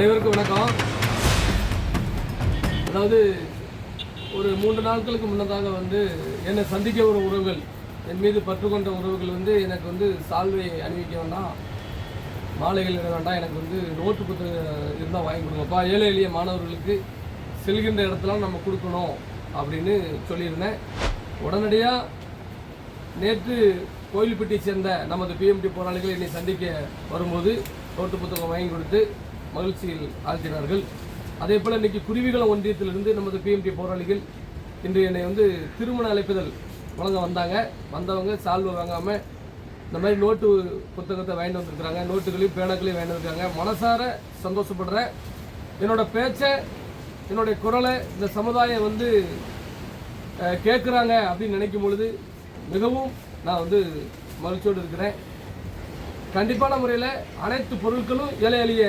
அனைவருக்கும் வணக்கம். அதாவது ஒரு மூன்று நாட்களுக்கு முன்னதாக வந்து என்னை சந்திக்க ஒரு உறவுகள் என் மீது பற்று கொண்ட உறவுகள் வந்து எனக்கு வந்து சால்வை அணிவிக்க வேண்டாம் மாலைகள் இட வேண்டாம் எனக்கு வந்து நோட்டு புத்தகம் இருந்தால் வாங்கி கொடுங்கப்பா ஏழை எளிய மாணவர்களுக்கு செல்கின்ற இடத்துல நம்ம கொடுக்கணும் அப்படின்னு சொல்லியிருந்தேன். உடனடியாக நேற்று கோயில்பட்டியை சேர்ந்த நமது பிஎம்டி போராளிகள் என்னை சந்திக்க வரும்போது நோட்டு புத்தகம் வாங்கி கொடுத்து மகிழ்ச்சியில் ஆழ்த்தினார்கள். அதே போல் இன்னைக்கு குருவிகள ஒன்றியத்திலிருந்து நமது பிஎம்டி போராளிகள் இன்று என்னை வந்து திருமண அழைப்புதல் வழங்க வந்தாங்க. வந்தவங்க சால்வை வாங்காமல் இந்த மாதிரி நோட்டு புத்தகத்தை வாங்கிட்டு வந்திருக்கிறாங்க. நோட்டுகளையும் பேனாக்களையும் வாங்கிட்டு வந்திருக்காங்க. மனசார சந்தோஷப்படுறேன் என்னோட பேச்சை என்னுடைய குரலை இந்த சமுதாயம் வந்து கேட்குறாங்க அப்படின்னு நினைக்கும் பொழுது மிகவும் நான் வந்து மகிழ்ச்சியோடு இருக்கிறேன். கண்டிப்பான முறையில் அனைத்து பொருட்களும் ஏழை எளிய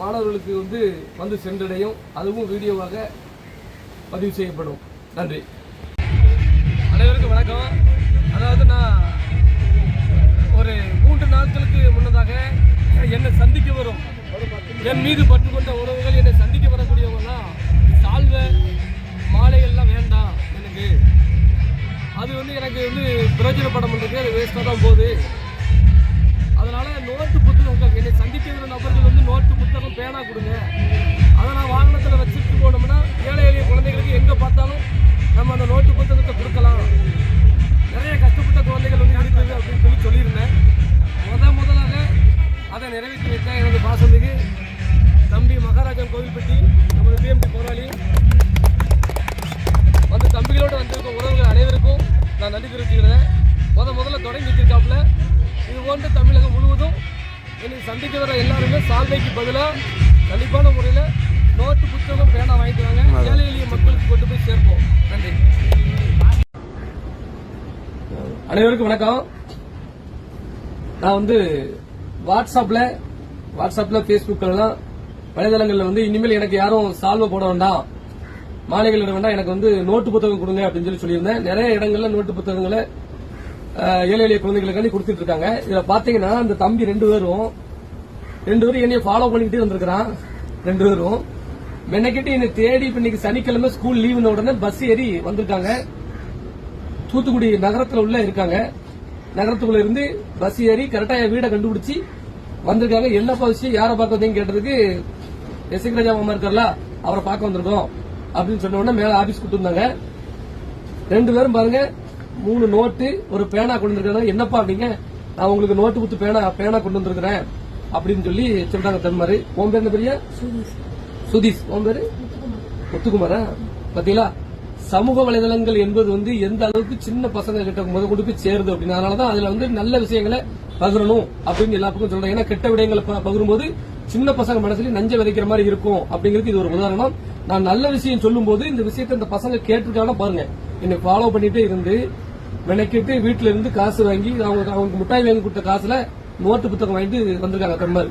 மாணவர்களுக்கு வந்து வந்து சென்றடையும். அதுவும் வீடியோவாக பதிவு செய்யப்படும். நன்றி. அனைவருக்கும் வணக்கம். அதாவது நான் ஒரு மூன்று நாட்களுக்கு முன்னதாக என்னை சந்திக்க வரும். என் மீது பற்று கொண்ட உறவு சால்வைக்கு பதிலாக கண்டிப்பான முறையில் நோட்டு புத்தகம் பேனா வாங்கிட்டு வாங்க. ஏழை எளிய மக்களுக்கு கொண்டு போய் சேர்ப்போம். நன்றி. அனைவருக்கும் வணக்கம். நான் வந்து வாட்ஸ்அப்ல வாட்ஸ்அப்ல ஃபேஸ்புக்லாம் வலைதளங்கள்ல வந்து இனிமேல் எனக்கு யாரும் சால்வை போட வேண்டாம். மாலைகள் வேண்டாம். எனக்கு வந்து நோட்டு புத்தகம் கொடுங்க அப்படின்னு சொல்லி சொல்லியிருந்தேன். நிறைய இடங்கள்ல நோட்டு புத்தகங்களை ஏழை எளிய குழந்தைகளுக்காண்டி கொடுத்துட்டு இருக்காங்க. இதுல பாத்தீங்கன்னா இந்த தம்பி ரெண்டு பேரும் ரெண்டு பேரும் என்னைய ஃபாலோ பண்ணிக்கிட்டே வந்திருக்கிறான். ரெண்டு பேரும். மெனக்கிட்டு என்னை தேடி இப்ப இன்னைக்கு சனிக்கிழமை ஸ்கூல் லீவுன உடனே பஸ் ஏறி வந்திருக்காங்க. தூத்துக்குடி நகரத்துல உள்ள இருக்காங்க. நகரத்துக்குள்ள இருந்து பஸ் ஏறி கரெக்டா என் வீடை கண்டுபிடிச்சி வந்திருக்காங்க. என்னப்பா விஷயம்? யாரை பார்க்க வந்தீங்க கேட்டதுக்கு எஸ்எக் ராஜா மாமா இருக்கார்ல அவரை பார்க்க வந்திருக்கோம் அப்படின்னு சொன்ன உடனே மேல ஆபீஸ் கொடுத்துருந்தாங்க. ரெண்டு பேரும் பாருங்க மூணு நோட்டு ஒரு பேனா கொண்டு வந்திருக்காங்க. என்னப்பா அப்படிங்க? நான் உங்களுக்கு நோட்டு கொடுத்து பேனா பேனா கொண்டு வந்திருக்கிறேன். அப்படின்னு சொல்லி சொல்றாங்க தன்மாரு உன் பேர் என்ன பெரிய? சுதீஷ். உன் பேரு? முத்துக்குமாரா. பாத்தீங்களா? சமூக வலைதளங்கள் என்பது வந்து எந்த அளவுக்கு சின்ன பசங்க கிட்ட முத கொண்டு போய் சேருது அப்படின்னு. அதனாலதான் அதுல வந்து நல்ல விஷயங்களை பகிரணும் அப்படின்னு எல்லா பக்கம் சொல்றாங்க. ஏன்னா கெட்ட விடயங்களை பகிரும்போது சின்ன பசங்க மனசுல நஞ்ச விதைக்கிற மாதிரி இருக்கும் அப்படிங்கிறது இது ஒரு உதாரணம். நான் நல்ல விஷயம் சொல்லும்போது இந்த விஷயத்தை இந்த பசங்க கேட்டிருக்காங்க பாருங்க. என்னை ஃபாலோ பண்ணிட்டே இருந்து மெனக்கிட்டு வீட்டுல இருந்து காசு வாங்கி அவங்க அவங்க முட்டாய் வாங்கி கொடுத்த காசுல நோட்டு புத்தகம் வாங்கிட்டு வந்திருக்காங்க தம்மாரு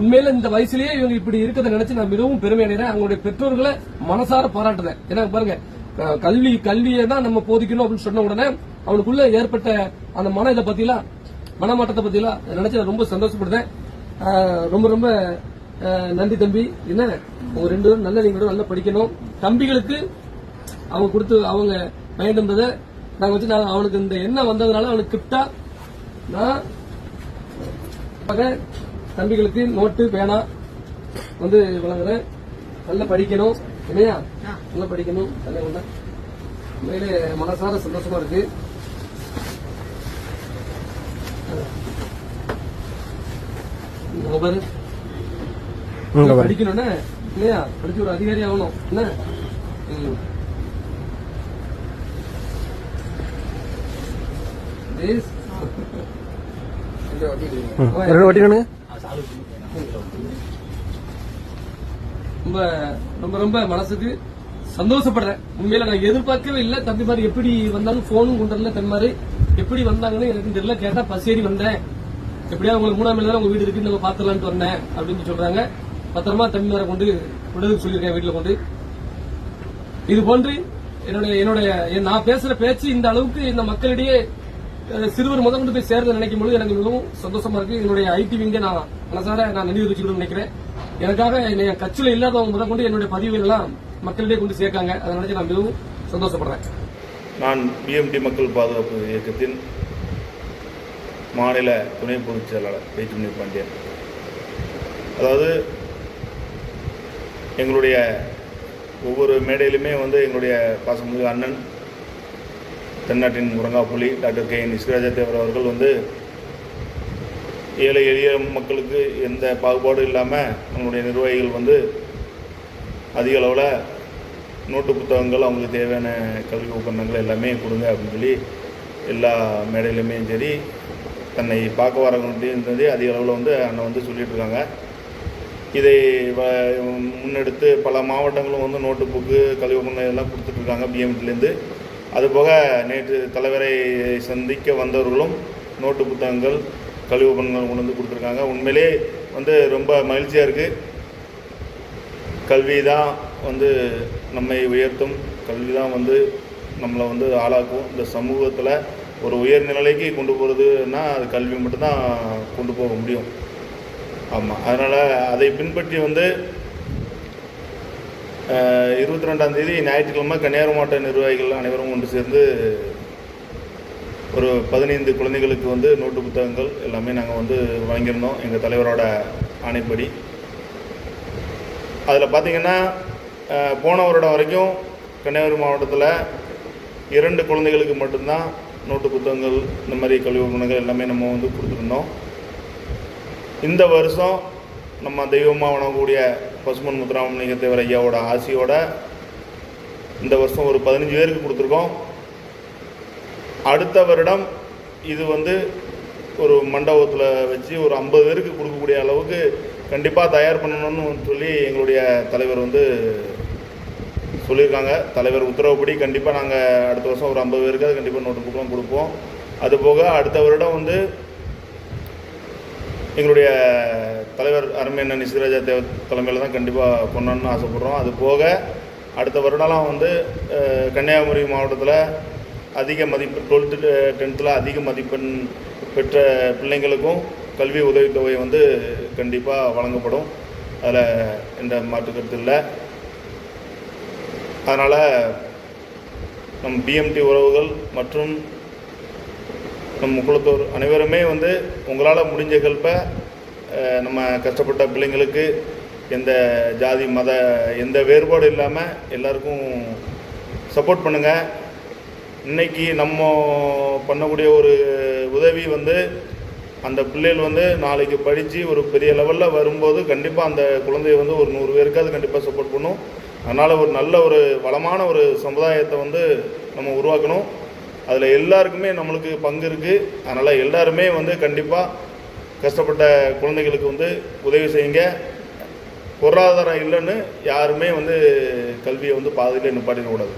உண்மையில இந்த வயசுலயே இவங்க இப்படி இருக்கிறத நினைச்சு நான் மிகவும் பெருமை அடைகிறேன். அவங்களுடைய பெற்றோர்களை மனசார பாராட்டுறேன். ஏன்னா பாருங்க கல்வி கல்வியை தான் நம்ம போதிக்கணும் அப்படின்னு சொன்ன உடனே அவனுக்குள்ள ஏற்பட்ட அந்த மன இதை பத்திலாம் மனமாட்டத்தை பத்திலாம் அதை நினைச்சு ரொம்ப சந்தோஷப்படுறேன். ரொம்ப ரொம்ப நன்றி தம்பி. என்ன? உங்க ரெண்டு பேரும் நல்ல நீங்களும் நல்லா படிக்கணும். தம்பிகளுக்கு அவங்க கொடுத்து அவங்க வேண்டும்ன்றதை நாங்க வச்சு நான் அவனுக்கு இந்த எண்ணம் வந்ததுனால அவனுக்கு கிஃப்டா நான் தம்பிகளுக்கு நோட்டு பேனா வந்து வழங்குறேன் நல்லா படிக்கணும். இல்லையா நல்லா படிக்கணும். நல்லா உண்மையிலே மனசார சந்தோஷமா இருக்கு. படிக்கணும்னா? இல்லையா? படிச்சு ஒரு அதிகாரி ஆகணும். என்ன. This- ரெண்டு வட்டிக்கணுங்க ரொம்ப ரொம்ப ரொம்ப மனசுக்கு சந்தோஷப்படுறேன். உண்மையில நான் எதிர்பார்க்கவே இல்லை. தம்பி மாதிரி எப்படி வந்தாலும் போனும் கொண்டு வரல தம்பி மாதிரி எப்படி வந்தாங்கன்னு எனக்கு தெரியல. கேட்டா பசேரி வந்தேன். எப்படியா உங்களுக்கு மூணாம் மேல உங்க வீடு இருக்கு நம்ம பாத்துலான்ட்டு வந்தேன் அப்படின்னு சொல்றாங்க. பத்திரமா தம்பி மாதிரி கொண்டு விடுதலுக்கு சொல்லியிருக்கேன் வீட்டுல கொண்டு. இது போன்று என்னுடைய என்னுடைய நான் பேசுற பேச்சு இந்த அளவுக்கு இந்த மக்களிடையே சிறுவர் முதல் கொண்டு போய் சேர்ந்து நினைக்கும் பொழுது எனக்கு மிகவும் சந்தோஷமா இருக்கு. என்னுடைய ஐடி விங்க நான் மனசார நான் நினைவு வச்சுக்கணும்னு நினைக்கிறேன். எனக்காக என்னைய கட்சியில இல்லாதவங்க முதல் கொண்டு என்னுடைய பதிவுகள் எல்லாம் மக்களிடையே கொண்டு சேர்க்காங்க. அதை நினைச்சு நான் மிகவும் சந்தோஷப்படுறேன். நான் பிஎம்டி மக்கள் பாதுகாப்பு இயக்கத்தின் மாநில துணை பொதுச் செயலாளர் பேச்சுமணி பாண்டியன். அதாவது எங்களுடைய ஒவ்வொரு மேடையிலுமே வந்து எங்களுடைய பாசமிகு அண்ணன் தென்னாட்டின் முருங்காப்புலி டாக்டர் கே. என். இஸ்ராஜா தேவர் அவர்கள் வந்து ஏழை எளிய மக்களுக்கு எந்த பாகுபாடும் இல்லாமல் நம்மளுடைய நிர்வாகிகள் வந்து அதிக அளவில் நோட்டு புத்தகங்கள் அவங்களுக்கு தேவையான கல்வி உபகரணங்கள் எல்லாமே கொடுங்க அப்படின்னு சொல்லி எல்லா மேடையிலுமே சரி தன்னை பார்க்க வரவங்கள்ட்டையும் அதிக அளவில் வந்து அண்ணன் வந்து சொல்லிகிட்ருக்காங்க இதை வ- முன்னெடுத்து பல மாவட்டங்களும் வந்து நோட்டு புக்கு கல்வி உபகரணம் எல்லாம் கொடுத்துட்ருக்காங்க பிஎம்டிலேருந்து அதுபோக நேற்று தலைவரை சந்திக்க வந்தவர்களும் நோட்டு புத்தகங்கள் கழிவு பணங்கள் கொண்டு வந்து கொடுத்துருக்காங்க. உண்மையிலே வந்து ரொம்ப மகிழ்ச்சியாக இருக்குது கல்வி தான் வந்து நம்மை உயர்த்தும். கல்வி தான் வந்து நம்மளை வந்து ஆளாக்கும். இந்த சமூகத்தில் ஒரு உயர்நிலைக்கு கொண்டு போகிறதுனா அது கல்வி மட்டும்தான் கொண்டு போக முடியும். ஆமாம் அதனால் அதை பின்பற்றி வந்து இருபத்தி ரெண்டாம் தேதி ஞாயிற்றுக்கிழமை கன்னியாகுமரி மாவட்ட நிர்வாகிகள் அனைவரும் ஒன்று சேர்ந்து ஒரு பதினைந்து குழந்தைகளுக்கு வந்து நோட்டு புத்தகங்கள் எல்லாமே நாங்கள் வந்து வாங்கியிருந்தோம் எங்கள் தலைவரோட ஆணைப்படி. அதில் பார்த்திங்கன்னா போன வருடம் வரைக்கும் கன்னியாகுமரி மாவட்டத்தில் இரண்டு குழந்தைகளுக்கு மட்டும்தான் நோட்டு புத்தகங்கள் இந்த மாதிரி கல்வி உபகரணங்கள் எல்லாமே நம்ம வந்து கொடுத்துருந்தோம். இந்த வருஷம் நம்ம தெய்வமாக வணங்கக்கூடிய பசுமன் முத்துராமலிங்க தேவர் ஐயாவோட ஆசியோட இந்த வருஷம் ஒரு பதினஞ்சு பேருக்கு கொடுத்துருக்கோம். அடுத்த வருடம் இது வந்து ஒரு மண்டபத்தில் வச்சு ஒரு ஐம்பது பேருக்கு கொடுக்கக்கூடிய அளவுக்கு கண்டிப்பாக தயார் பண்ணணும்னு சொல்லி எங்களுடைய தலைவர் வந்து சொல்லியிருக்காங்க. தலைவர் உத்தரவுப்படி கண்டிப்பாக நாங்கள் அடுத்த வருஷம் ஒரு ஐம்பது பேருக்கு கண்டிப்பாக நோட்டு புக்கெலாம் கொடுப்போம். அதுபோக அடுத்த வருடம் வந்து எங்களுடைய தலைவர் அருமையண்ணன் இஸ்ராஜா தேவ தலைமையில் தான் கண்டிப்பாக கொண்டாடணும்னு ஆசைப்பட்றோம். அது போக அடுத்த வருடம்லாம் வந்து கன்னியாகுமரி மாவட்டத்தில் அதிக மதிப்பு டுவெல்த்து டென்த்தில் அதிக மதிப்பெண் பெற்ற பிள்ளைங்களுக்கும் கல்வி உதவித்தொகை வந்து கண்டிப்பாக வழங்கப்படும். அதில் எந்த மாற்று கருத்து இல்லை. அதனால் நம் பிஎம்டி உறவுகள் மற்றும் நம் குலத்தோர் அனைவருமே வந்து உங்களால் முடிஞ்ச ஹெல்ப்பை நம்ம கஷ்டப்பட்ட பிள்ளைங்களுக்கு எந்த ஜாதி மத எந்த வேறுபாடு இல்லாமல் எல்லாருக்கும் சப்போர்ட் பண்ணுங்கள் இன்னைக்கு நம்ம பண்ணக்கூடிய ஒரு உதவி வந்து அந்த பிள்ளைகள் வந்து நாளைக்கு படித்து ஒரு பெரிய லெவலில் வரும்போது கண்டிப்பாக அந்த குழந்தைய வந்து ஒரு நூறு பேருக்காவது கண்டிப்பாக சப்போர்ட் பண்ணும். அதனால் ஒரு நல்ல ஒரு வளமான ஒரு சமுதாயத்தை வந்து நம்ம உருவாக்கணும். அதில் எல்லாருக்குமே நம்மளுக்கு பங்கு இருக்குது அதனால் எல்லாருமே வந்து கண்டிப்பாக கஷ்டப்பட்ட குழந்தைகளுக்கு வந்து உதவி செய்யுங்க. பொருளாதாரம் இல்லைன்னு யாருமே வந்து கல்வியை வந்து பாதையில் நிப்பாட்டிடக்கூடாது.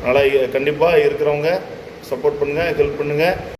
அதனால் கண்டிப்பாக இருக்கிறவங்க சப்போர்ட் பண்ணுங்கள் ஹெல்ப் பண்ணுங்கள்